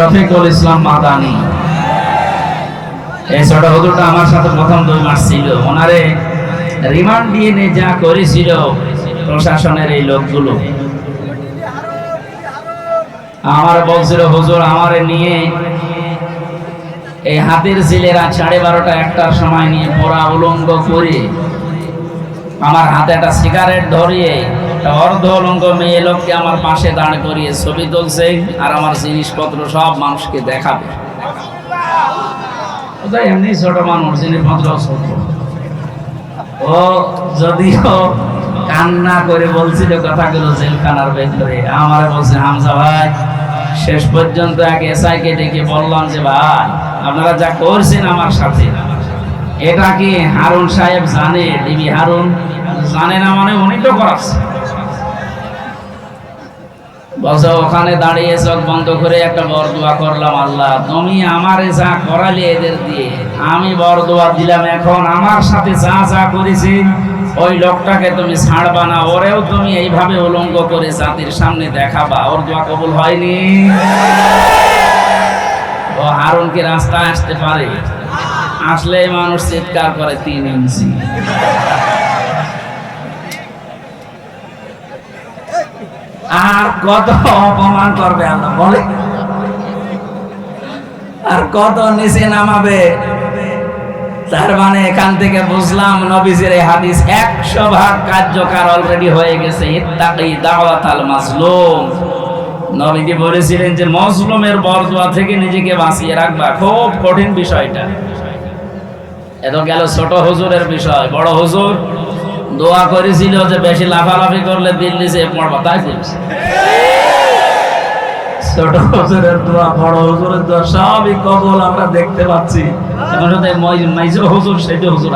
রফিকুল ইসলাম মাদানি। এই ছোট হুজুরটা আমার সাথে প্রথম দুই মাস ছিল। ওনারে রিমান্ড দিয়ে নিয়ে যা করেছিল প্রশাসনের এই লোকগুলো। আমার বলছিল, হুজুর, আমারে নিয়ে এই হাতের ছেলেরা সাড়ে বারোটা একটার সময় নিয়ে পোড়া উলঙ্গ করে আমার হাতে একটা সিগারেট ধরিয়ে একটা অর্ধ উলঙ্গ মেয়ে লোককে আমার পাশে দাঁড় করিয়ে ছবি তুলছে আর আমার জিনিসপত্র সব মানুষকে দেখাবে। এমনি ছোট মানুষ, জিনিসপত্র ও যদিও কান্না করে বলছিল কথাগুলো জেলখানার ভেতরে, আমার বলছে, হামজা ভাই, শেষ পর্যন্ত এক এসআই কে ডেকে বললাম যে, ভাই, আপনারা যা করছেন আমার সাথে, এটা কি হারুন সাহেব জানে, ডিবি হারুন? জানে না মানে উনি তো করাচ্ছে। বলছে, ওখানে দাঁড়িয়ে চোখ বন্ধ করে একটা বরদোয়া করলাম, আল্লাহ। তুমি আমারে যা করালে এদের দিয়ে, আমি বরদোয়া দিলাম। এখন আমার সাথে যা যা করেছি, ওই লোকটাকে তুমি ছাড়বা না। ওরেও তুমি এইভাবে উলঙ্গ করে জাতির সামনে দেখাবা। ওর দোয়া কবুল হয়নি। ও হারুন কি রাস্তায় আসতে পারে? আসলে মানুষ চিৎকার করে, তিন ইঞ্চি। আর কত অপমান করবে আল্লাহ, বলে? আর কত নিচে নামাবে। তার মানে এখান থেকে বুঝলাম নবীজির এই হাদিস একশো ভাগ কার্যকর অলরেডি হয়ে গেছে। ইত্তাকি দাওয়াত আল মাজলুম। নবীজি বলেছিলেন যে, মজলুমের বরদোয়া থেকে নিজেকে বাঁচিয়ে রাখবা। খুব কঠিন বিষয়টা। এত গেল ছোট হুজুরের বিষয়, বড় হুজুর দোয়া করেছিল যে বেশি লাফালাফি করলে দিল্লি যে পড়বা তাই ছোট হুজুরের দোয়া, বড় হুজুরের দোয়া, সবই কবল আমরা দেখতে পাচ্ছি। এখন সাথে মাইজো হুজুর সেজো হুজুর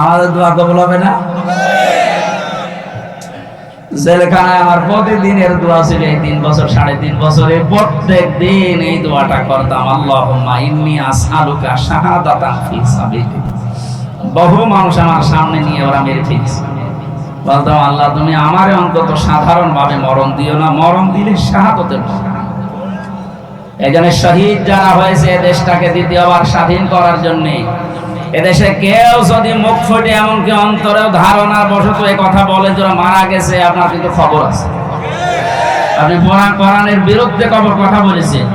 আমাদের দোয়া কবল হবে না? জেলখানায় আমার প্রতিদিনের দোয়া ছিল এই তিন বছর, সাড়ে তিন বছরে। প্রত্যেক দিন এই দোয়াটা করতাম, আল্লাহুম্মা ইন্নী বহু মানুষ আমার সামনে নিয়ে ওরা মেরে ফেলছে। বলতাম আল্লাহ, তুমি আমারে অন্তত সাধারণ ভাবে মরণ দিও না, মরণ দিলে শাহাদতের এখানে শহীদ যারা হয়েছে এ দেশটাকে দ্বিতীয়বার স্বাধীন করার জন্য এদেশে কেউ যদি মুখ ফুটে এমনকি অন্তরেও ধারণা বশত এই কথা বলে যারা মারা গেছে, আপনার কিন্তু খবর আছে। আপনি কোরআন, কোরআনের বিরুদ্ধে কবর কথা বলেছেন।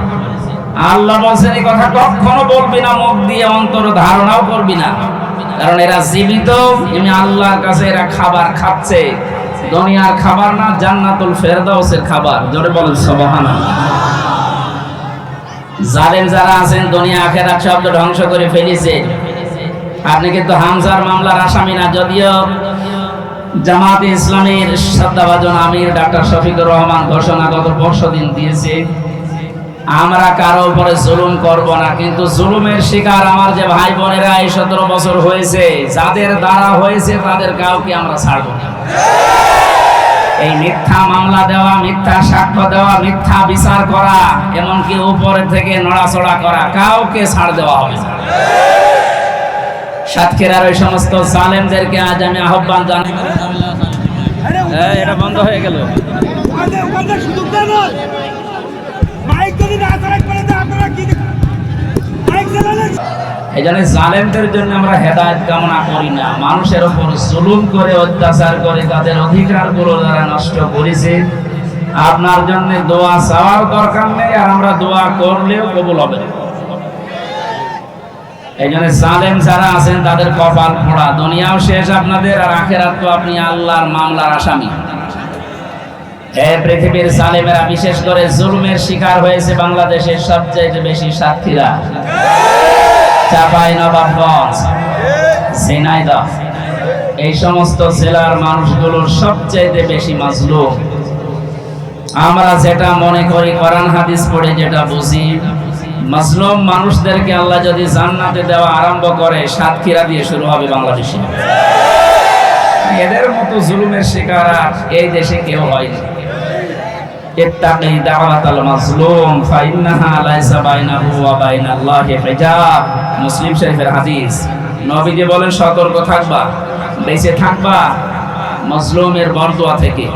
আল্লাহ বলছেন, এই কথা কখনো বলবি না, মুখ দিয়ে অন্তর ধারণাও করবি না। কারণ এরা জীবিত, এমনি আল্লাহর কাছে এরা খাবার খাচ্ছে। দুনিয়ার খাবার না, জান্নাতুল ফেরদাউসের খাবার। জোরে বলেন, সুবহানাল্লাহ। জালেম যারা আছেন, দুনিয়া আখেরাত শব্দ ধ্বংস করে ফেলেছে। আপনি কিন্তু হামজার মামলার আসামি না, যদিও জামাতে ইসলামের শ্রদ্ধাভাজন আমির ডাক্তার শফিকুর রহমান ঘোষণা গত পরশু দিন দিয়েছে। আমরা কারও উপরে জুলুম করব না কিন্তু জুলুমের শিকার আমার যে ভাই বোনেরা এই সতেরো বছর হয়েছে যাদের দ্বারা হয়েছে তাদের কাউকে আমরা ছাড়বো না। এই মিথ্যা মামলা দেওয়া মিথ্যা সাক্ষ্য দেওয়া মিথ্যা বিচার করা এমনকি উপরে থেকে নড়াচড়া করা কাউকে ছাড় দেওয়া হবে না। সাতক্ষীরার ওই সমস্ত জালেমদেরকে আজ আমি আহ্বান জানাই। এটা বন্ধ হয়ে গেল। আপনার জন্য দোয়া চাওয়ার দরকার নেই, আর আমরা দোয়া করলেও কবুল হবে। এই জন্য জালেম যারা আছেন, তাদের কপাল পোড়া দুনিয়াও শেষ আপনাদের, আর আখেরাত তো আপনি আল্লাহর মামলার আসামি। পৃথিবীর জালেমেরা বিশেষ করে জুলুমের শিকার হয়েছে বাংলাদেশের সবচেয়ে বেশি সাক্ষীরা চাপাই নবাবগঞ্জ এই সমস্ত জেলার মানুষগুলোর সবচেয়ে বেশি আমরা যেটা মনে করি কোরআন হাদিস পড়ে যেটা বুঝি, মাজলুম মানুষদেরকে আল্লাহ যদি জান্নাতে দেওয়া আরম্ভ করে, সাতক্ষীরা দিয়ে শুরু হবে বাংলাদেশে। এদের মতো জুলুমের শিকার এই দেশে কেউ হয়নি। ইত্তাকি দাওয়াতাল মাজলুম, ফাইন্নাহা লাইসা বাইনাহু ওয়া বাইনাল্লাহি হিজাব। মুসলিম শরীফের হাদিস। নবীজি বলেন, সতর্ক থাকবা, বেঁচে থাকবা মাজলুমের বরদোয়া থেকে।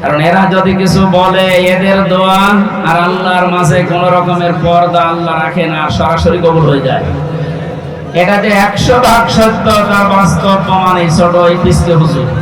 কারণ এরা যদি কিছু বলে, এদের দোয়া আর আল্লাহর মাঝে কোন রকমের পর্দা আল্লাহ রাখে না, সরাসরি কবুল হয়ে যায়। এটা যে একশো ভাগ সত্য, তার বাস্তব প্রমাণ এই ছোট এই পিসকে হুজুর।